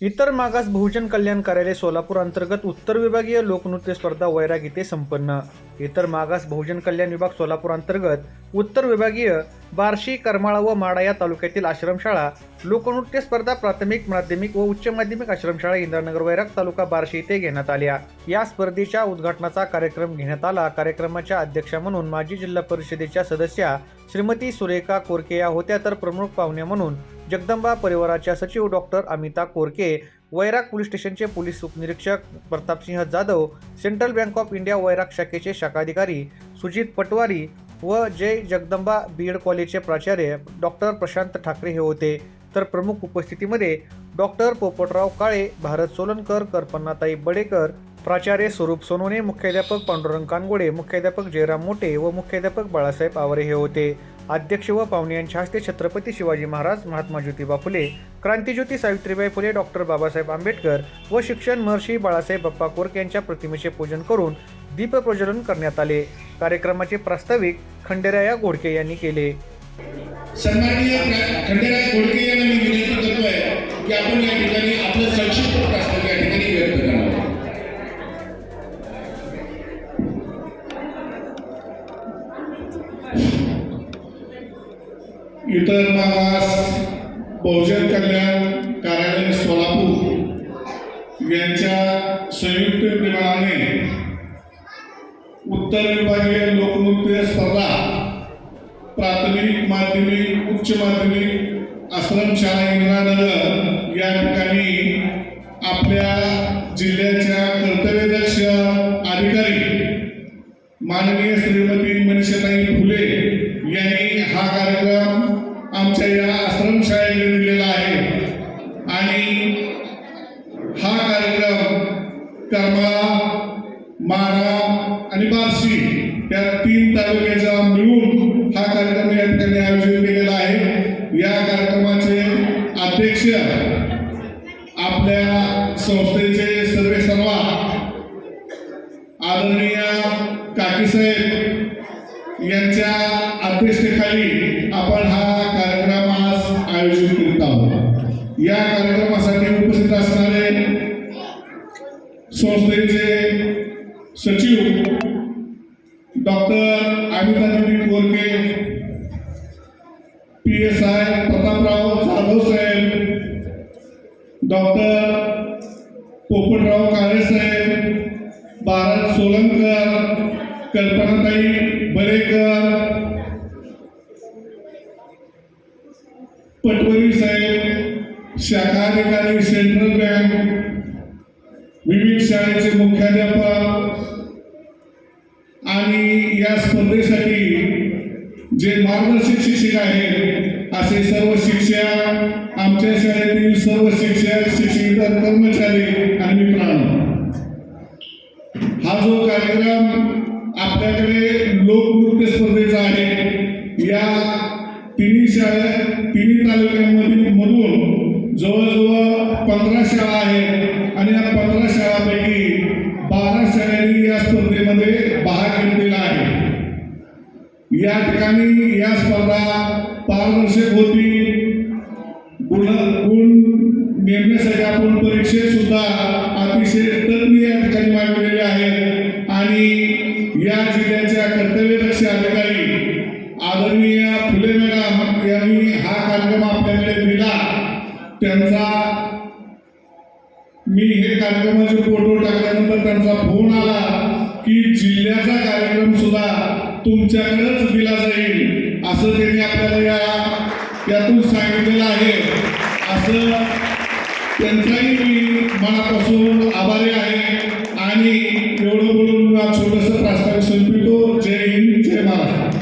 इतर मागास बहुजन कल्याण कार्यालय सोलापूर अंतर्गत उत्तर विभागीय लोकनृत्य स्पर्धा वैराग इथे संपन्न. इतर मागास बहुजन कल्याण विभाग सोलापूर अंतर्गत उत्तर विभागीय बार्शी करमाळा व माडा या तालुक्यातील आश्रमशाळा लोकनृत्य स्पर्धा प्राथमिक माध्यमिक व उच्च माध्यमिक आश्रमशाळा इंद्रनगर वैराग तालुका बार्शी येथे घेण्यात आल्या. या स्पर्धेच्या उद्घाटनाचा कार्यक्रम घेण्यात आला. कार्यक्रमाच्या अध्यक्षा म्हणून माजी जिल्हा परिषदेच्या सदस्या श्रीमती सुरेखा कोरके या होत्या तर प्रमुख पाहुण्या म्हणून जगदंबा परिवाराच्या सचिव डॉक्टर अमिता कोरके वैराग पोलीस स्टेशनचे पोलीस उपनिरीक्षक Pratapsinh Jadhav central bank of India Vairag शाखेचे शाखाधिकारी सुजित पटवारी व जय जगदंबा बीएड कॉलेजचे प्राचार्य डॉक्टर प्रशांत ठाकरे हे होते. तर प्रमुख उपस्थितीमध्ये डॉक्टर पोपटराव काळे भारत सोलनकर कल्पनाताई बडेकर प्राचार्य स्वरूप सोनोने मुख्याध्यापक पांडुरंग कानगोडे मुख्याध्यापक जयराम मोटे व मुख्याध्यापक बाळासाहेब आवरे हे होते. अध्यक्ष व पाहुणे यांच्या हस्ते छत्रपती शिवाजी महाराज महात्मा ज्योतिबा फुले क्रांतीज्योती सावित्रीबाई फुले डॉक्टर बाबासाहेब आंबेडकर व शिक्षण महर्षी बाळासाहेब बाप्पा कोरक यांच्या प्रतिमेचे पूजन करून दीपप्रज्वलन करण्यात आले. कार्यक्रमाचे प्रास्ताविक खंडेराया घोडके यांनी केले. सन्माननीय घोडके यांना मी विनंती करतोय की आपण या ठिकाणी आपलं संक्षिप्त प्रास्ताविक या ठिकाणी व्यक्त करावं इतर मागास बहुजन कल्याण कार्यालय सोलापूर यांच्या संयुक्त विभागाने उत्तर विभागीय लोकनृत्य स्पर्धा प्राथमिक माध्यमिक उच्च माध्यमिक आश्रमशाळा इंद्रानगर या ठिकाणी आपल्या जिल्ह्याच्या कर्तव्यदक्ष अधिकारी माननीय श्रीमती मनीषाताई फुले यांनी हा कार्यक्रम आमच्या या आश्रमशाळेने दिलेला आहे. आणि हा कार्यक्रम करमाळा माढा आणि बार्शी या तीन तालुक्याचा मिळून हा कार्यक्रम या ठिकाणी आयोजित केलेला आहे. या कार्यक्रमाचे अध्यक्ष आपल्या संस्थेचे सर्वे सर्वा आदरणीय काकीसाहेब यांच्या पी साहेब प्रतापराव जाधव साहेब डॉक्टर पोपटराव काळे साहेब भारत सोलंकर कल्पनाताई बरेकर पटवरी साहेब शाखाधिकारी सेंट्रल बँक विविध शाळेचे मुख्याध्यापक आणि या स्पर्धेसाठी जे मार्गदर्शक शिक्षक आहेत असे सर्व शिक्षक आमच्या शाळेतील सर्व शिक्षक शिक्षकेतर कर्मचारी आणि मित्रांनो हा जो कार्यक्रम आपल्याकडे लोकनृत्य स्पर्धेचा आहे या तिन्ही शाळा तिन्ही तालुक्यांमधील मधून जवळजवळ पंधरा शाळा आहेत आणि या पंधरा शाळांपैकी बारा शाळांनी या स्पर्धेमध्ये भाग घेतलेला आहे. या ठिकाणी या स्पर्धा पारदर्शक होती. गुण गुण नेमण्यासाठी आपण परीक्षेत सुद्धा अतिशय तज्ञ या ठिकाणी मांडलेले आहेत आणि या जिल्ह्याच्या कर्तव्यदक्ष अधिकारी आदरणीय फुले मॅडम यांनी हा कार्यक्रम आपल्याकडे दिला. त्यांचा मी हे कार्यक्रमाचे फोटो टाकल्यानंतर त्यांचा फोन आला की जिल्ह्याचा कार्यक्रम सुद्धा तुमच्याकडंच दिला जाईल. असं त्यांनी आपल्याला या यातून सांगितलेलं आहे. असं त्यांचाही मी मनापासून आभारी आहे. आणि एवढं बोलून छोटस प्रास्ताविक संपितो जय हिंद जय महाराष्ट्र.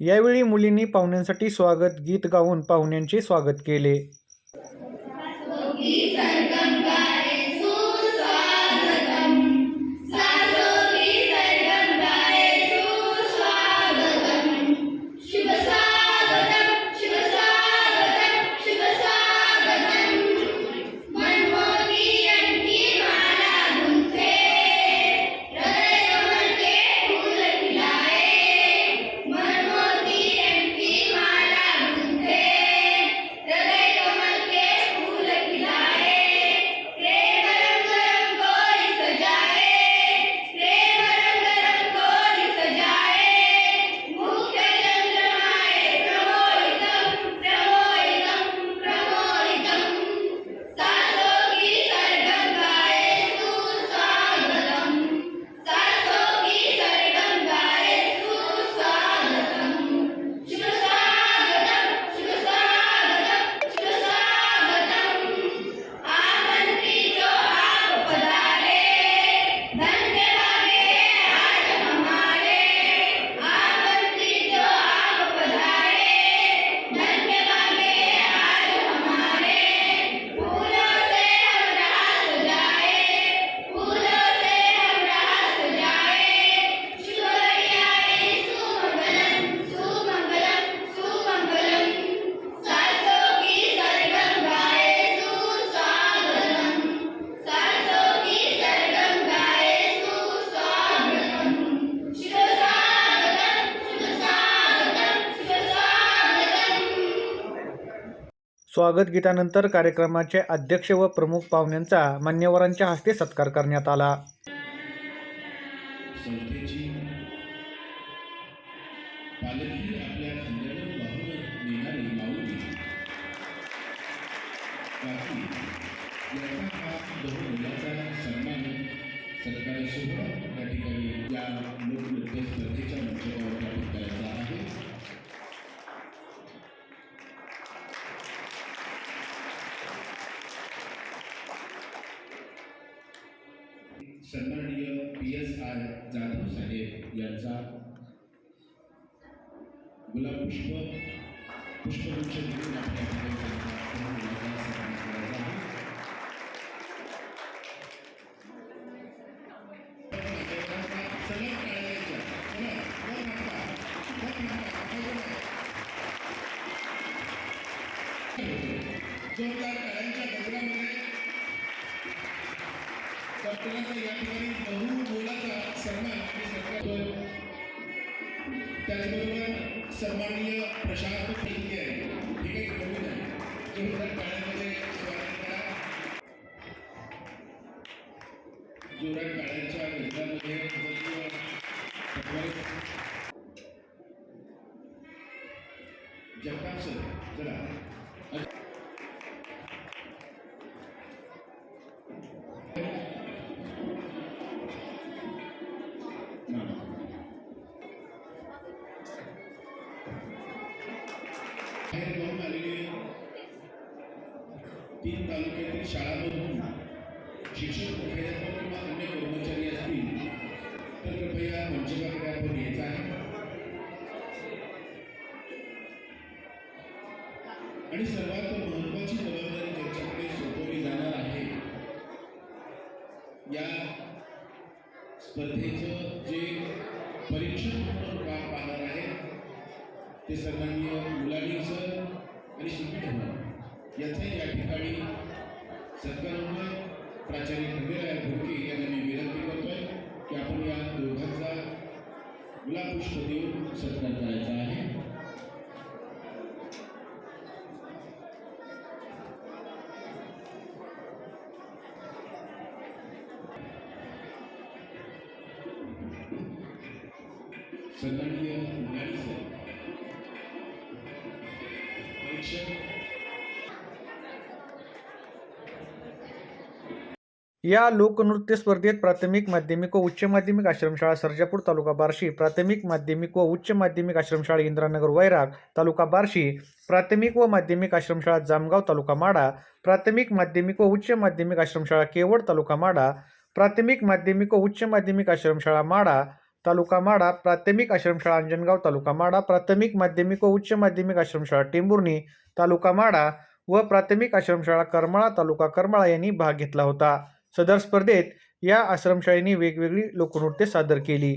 यावेळी मुलींनी पाहुण्यांसाठी स्वागत गीत गाऊन पाहुण्यांचे स्वागत केले. स्वागत गीतानंतर कार्यक्रमाचे अध्यक्ष व प्रमुख पाहुण्यांचा मान्यवरांच्या हस्ते सत्कार करण्यात आला. सरकारी सोहळा या ठिकाणी या लोकनृत्य स्पर्धेच्या मंचावर प्राप्त करायचा आहे. नका. वर नका. जोरदार टाळ्यांच्या गजरामध्ये डॉक्टरांचा या ठिकाणी बहुमोलाचा सन्मान मी सरकार त्याचबरोबर सन्माननीय प्रशांत पेंके आहे हे काही आहे नाही जोरदार टाळ्यांमध्ये स्वागत करा. जोरात काळ्यांच्या गजरामध्ये जगताप सर चला. बाहेर आलेले तीन तालुक्यातील शाळांमधून शिक्षक मुख्याध्यापक किंवा अन्य कर्मचारी असतील तर कृपया मंचकाकडे आपण यायचं आहे. आणि सर्वात महत्वाची जबाबदारी त्यांच्याकडे सोपवली जाणार आहे या स्पर्धेचं जे परीक्षण म्हणून काम पाहणार आहे ते सन्माननीय मुलानी सर आणि शिकवित होणार याचे या ठिकाणी सत्कारोन्वय प्राचार्य खंडेराय भोके यांना मी विनंती करतोय की आपण या दोघांचा गुलाबपुष्प देऊन सत्कार करायचा आहे. सन्माननीय ज्ञानी सर या लोकनृत्य स्पर्धेत प्राथमिक माध्यमिक व उच्च माध्यमिक आश्रमशाळा सर्जापूर तालुका बार्शी प्राथमिक माध्यमिक व उच्च माध्यमिक आश्रमशाळा इंद्रानगर वैराग तालुका बार्शी प्राथमिक व माध्यमिक आश्रमशाळा जामगाव तालुका माडा प्राथमिक माध्यमिक व उच्च माध्यमिक आश्रमशाळा केवड तालुका माडा प्राथमिक माध्यमिक व उच्च माध्यमिक आश्रमशाळा माडा तालुका माडा प्राथमिक आश्रमशाळा अंजनगाव तालुका माडा प्राथमिक माध्यमिक व उच्च माध्यमिक आश्रमशाळा टेंभुर्णी तालुका माडा व प्राथमिक आश्रमशाळा करमाळा तालुका करमाळा यांनी भाग घेतला होता. सदर स्पर्धेत या आश्रमशाळेने वेगवेगळी लोकनृत्य सादर केली.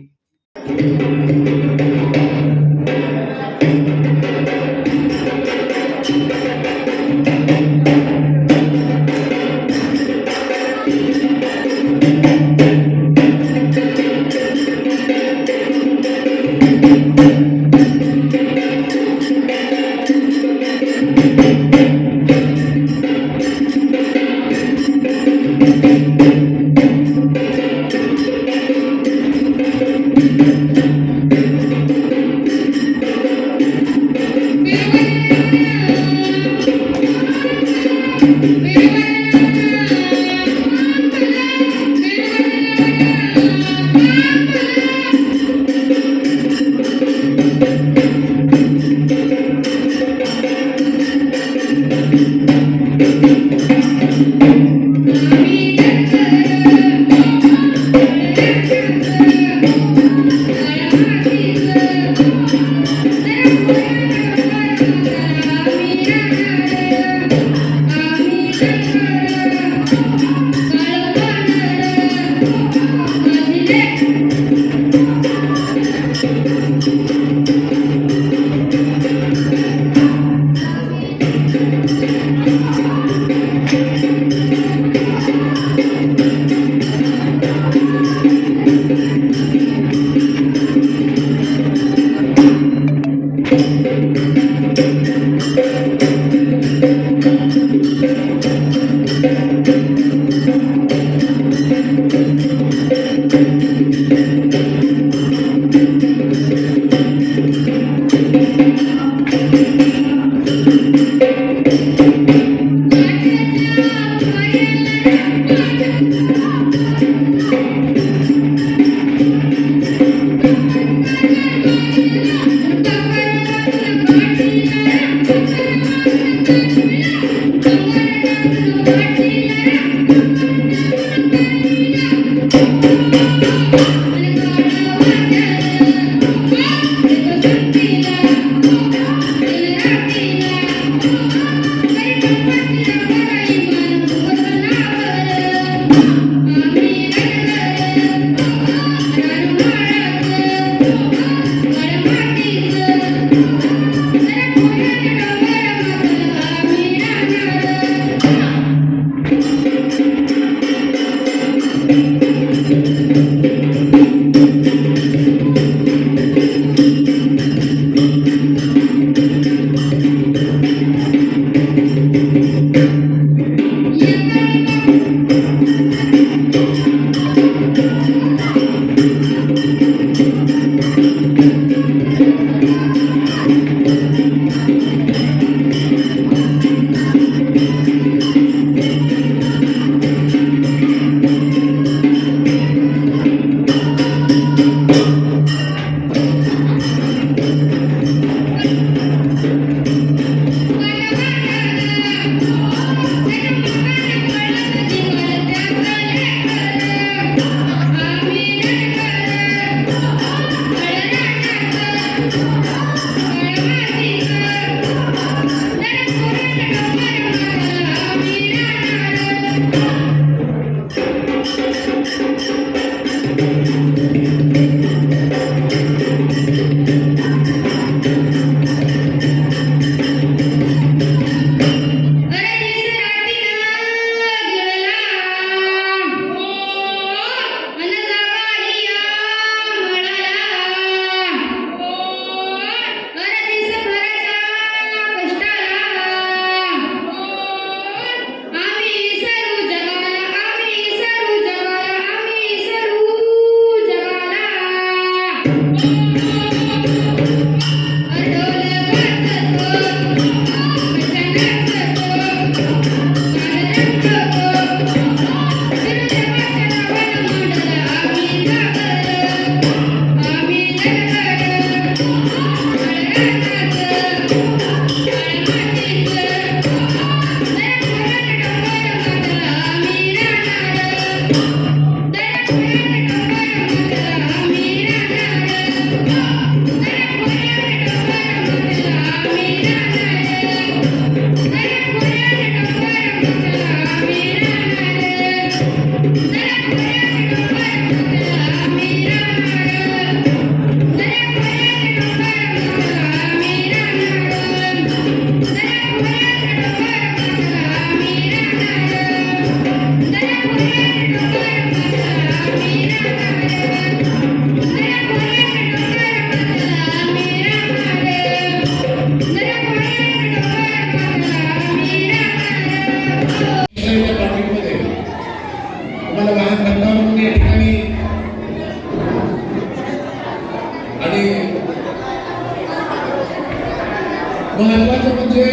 महत्वाचं म्हणजे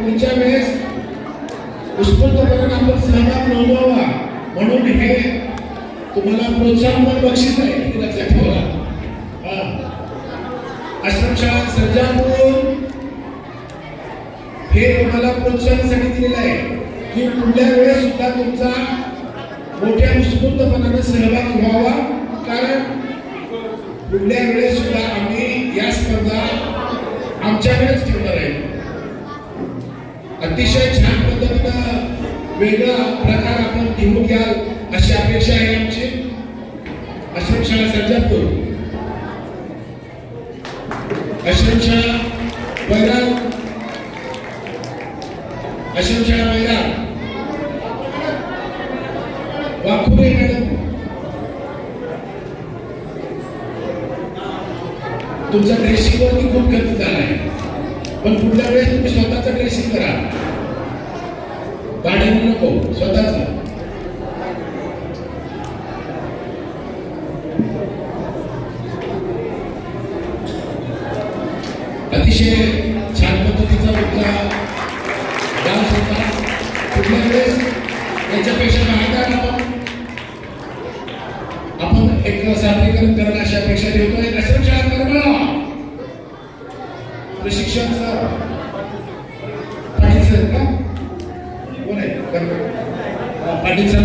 पुढच्या वेळेस उत्स्फूर्तपणे आपण सहभाग नोंदवावा. म्हणून हे तुम्हाला प्रोत्साहनपर बक्षीस आहे लक्षात ठेवा. आश्रमशाळा सर्जापूर. हे तुम्हाला प्रोत्साहनासाठी दिलेलं आहे. की पुढल्या वेळेस सुद्धा तुमचा मोठ्या उत्स्फूर्तपणाने सहभाग व्हावा. कारण पुढल्या वेळेस सुद्धा आम्ही या स्पर्धा आमच्याकडेच ठेवणार आहे. अतिशय छान पद्धतीनं वेगळा प्रकार आपण घेऊन घ्याल अशी अपेक्षा आहे आमची. आश्रमशाळा सर्जापूर आश्रमशाळा वैराग आश्रमशाळा वैराग वाखुरे मॅडम तुमच्या ड्रेसिंगवरती खूप खर्च झाला आहे. पण पुढल्या वेळेस तुम्ही स्वतःच ड्रेसिंग करा. गाडी नको स्वतःच. अतिशय छान पद्धतीचा तुमचा डान्स होता. पुढल्या वेळेस याच्यापेक्षा महागार आपण. आपण एक सादरीकरण करणं अशी अपेक्षा ठेवतोय आश्रमशाळा करणार प्रशिक्षण पाटील सर का? कोण आहे? पाटील सर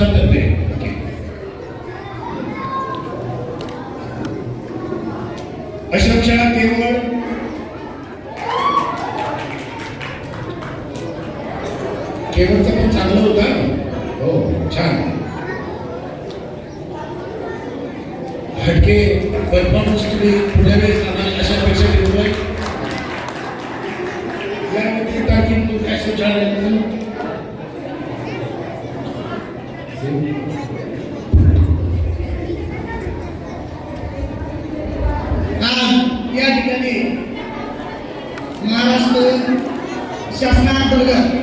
சொல்லுங்க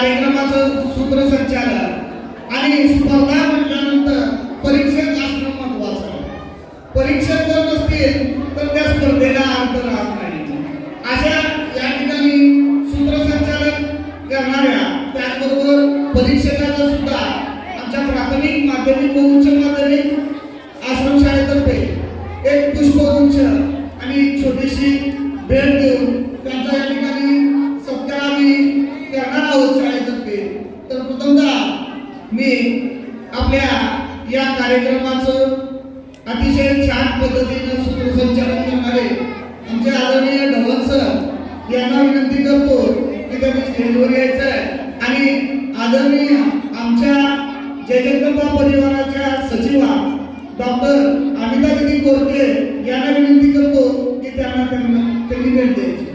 कार्यक्रमाचं सूत्रसंचालन आणि स्पर्धा म्हटल्यानंतर परीक्षक असणं महत्वाचं आहे. परीक्षक जर नसतील तर त्या स्पर्धेला अर्थ राहत नाही अशा या ठिकाणी सूत्रसंचालन करणाऱ्या त्याचबरोबर परीक्षकाचा सुद्धा आमच्या प्राथमिक माध्यमिक व उच्च माध्यमिक आश्रमशाळेतर्फे एक पुष्पगुच्छ आणि एक छोटीशी भेट देऊन त्यांचा या ठिकाणी सत्कार आम्ही करणार आहोत शाळेतर्फे तर प्रथमतः मी आपल्या या कार्यक्रमाचं अतिशय छान पद्धतीनं सूत्रसंचालन करणारे आमचे आदरणीय ढवण सर यांना विनंती करतो की यायचं आणि आदरणीय आमच्या जयजगदंबा परिवाराच्या सचिवा डॉक्टर अमिता दिदी कोरके यांना विनंती करतो की त्यांना त्यांना त्यांनी भेट द्यायची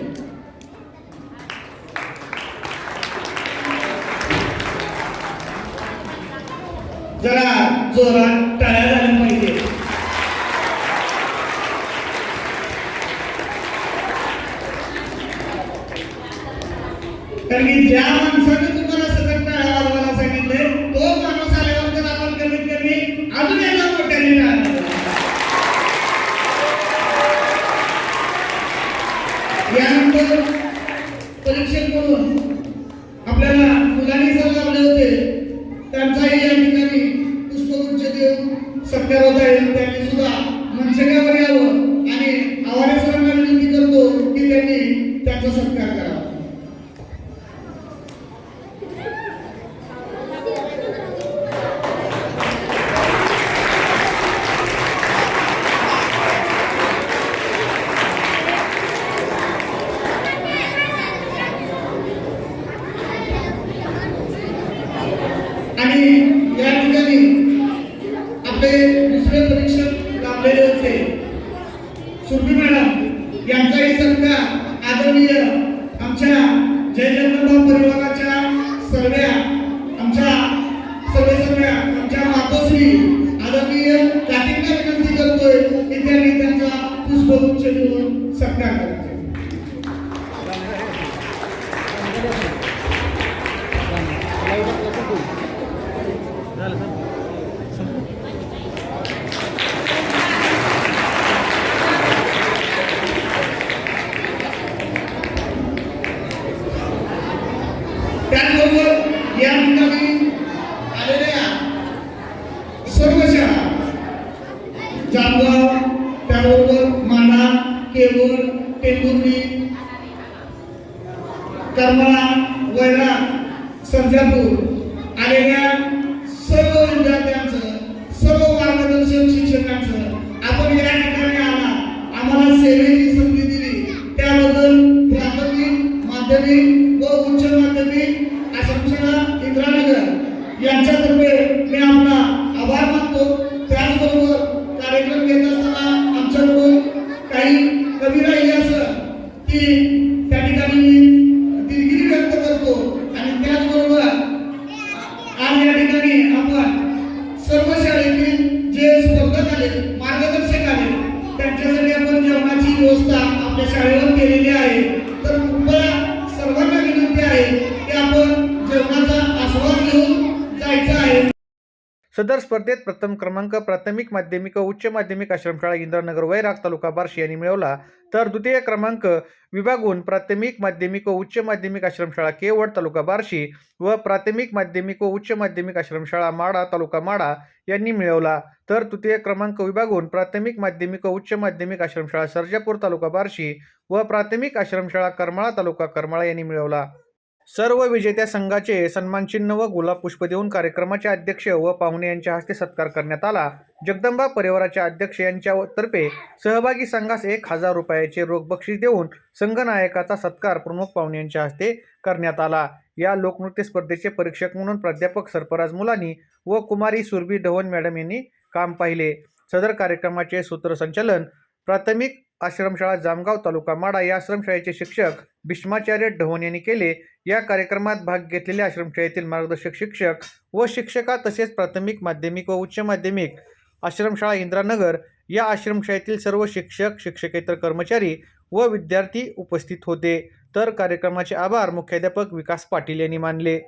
जरा जोरात टाळ्या झाल्या पाहिजे कारण की ज्या माणसाने तुम्हाला सतत टाळ्या वाजवायला सांगितले तो माणूस आल्यावर तर आपण कमीत कमी अजून एकदा मोठ्याने टाळ्या वाजवायला. यानंतर परीक्षण करून आपल्याला मुलांनी सर लावले होते त्यांचाही या ठिकाणी पुष्पगुच्छ देऊन सत्कार होत आहे त्यांनी सुद्धा मंचकावर यावं आणि आवाडे सरांना विनंती करतो की त्यांनी त्यांचा सत्कार करावा सुरभी मॅडम यांचाही सत्कार आदरणीय आमच्या जय जगन्नाथ परिवाराच्या सर्व्या आमच्या सर्वे सर्व्या आमच्या मातोश्री आदरणीय काठींना विनंती करतोय की त्यांनी त्यांचा पुष्पगुच्छ देऊन सत्कार करायचा जामगाव त्याबरोबर मांडा केवळ टेंबुर्ली करमाळा वैरा संजापूर आले मार्गदर्शक आले. त्यांच्यासाठी आपण जेवणाची व्यवस्था आपल्या शाळेवर केलेली आहे. सदर स्पर्धेत प्रथम क्रमांक प्राथमिक माध्यमिक व उच्च माध्यमिक आश्रमशाळा इंद्रनगर वैराग तालुका बार्शी यांनी मिळवला. तर द्वितीय क्रमांक विभागून प्राथमिक माध्यमिक व उच्च माध्यमिक आश्रमशाळा केवड तालुका बार्शी व प्राथमिक माध्यमिक व उच्च माध्यमिक आश्रमशाळा माडा तालुका माडा यांनी मिळवला. तर तृतीय क्रमांक विभागून प्राथमिक माध्यमिक व उच्च माध्यमिक आश्रमशाळा सर्जापूर तालुका बार्शी व प्राथमिक आश्रमशाळा करमाळा तालुका करमाळा यांनी मिळवला. सर्व विजेत्या संघाचे सन्मानचिन्ह व गुलाब पुष्प देऊन कार्यक्रमाचे अध्यक्ष व पाहुणे यांच्या हस्ते सत्कार करण्यात आला. जगदंबा परिवाराच्या अध्यक्ष यांच्या तर्फे सहभागी संघास एक हजार रुपयाचे रोख बक्षीस देऊन संघनायकाचा सत्कार प्रमुख पाहुणे यांच्या हस्ते करण्यात आला. या लोकनृत्य स्पर्धेचे परीक्षक म्हणून प्राध्यापक सरफराज मुलानी व कुमारी सुरभी ढवण मॅडम यांनी काम पाहिले. सदर कार्यक्रमाचे सूत्रसंचालन प्राथमिक आश्रमशाळा जामगाव तालुका माडा या आश्रमशाळेचे शिक्षक भीष्माचार्य ढवण यांनी केले. या कार्यक्रमात भाग घेतलेल्या आश्रमशाळेतील मार्गदर्शक शिक्षक व शिक्षका तसेच प्राथमिक माध्यमिक व उच्च माध्यमिक आश्रमशाळा इंद्रानगर या आश्रमशाळेतील सर्व शिक्षक शिक्षकेतर कर्मचारी व विद्यार्थी उपस्थित होते. तर कार्यक्रमाचे आभार मुख्याध्यापक विकास पाटील यांनी मानले.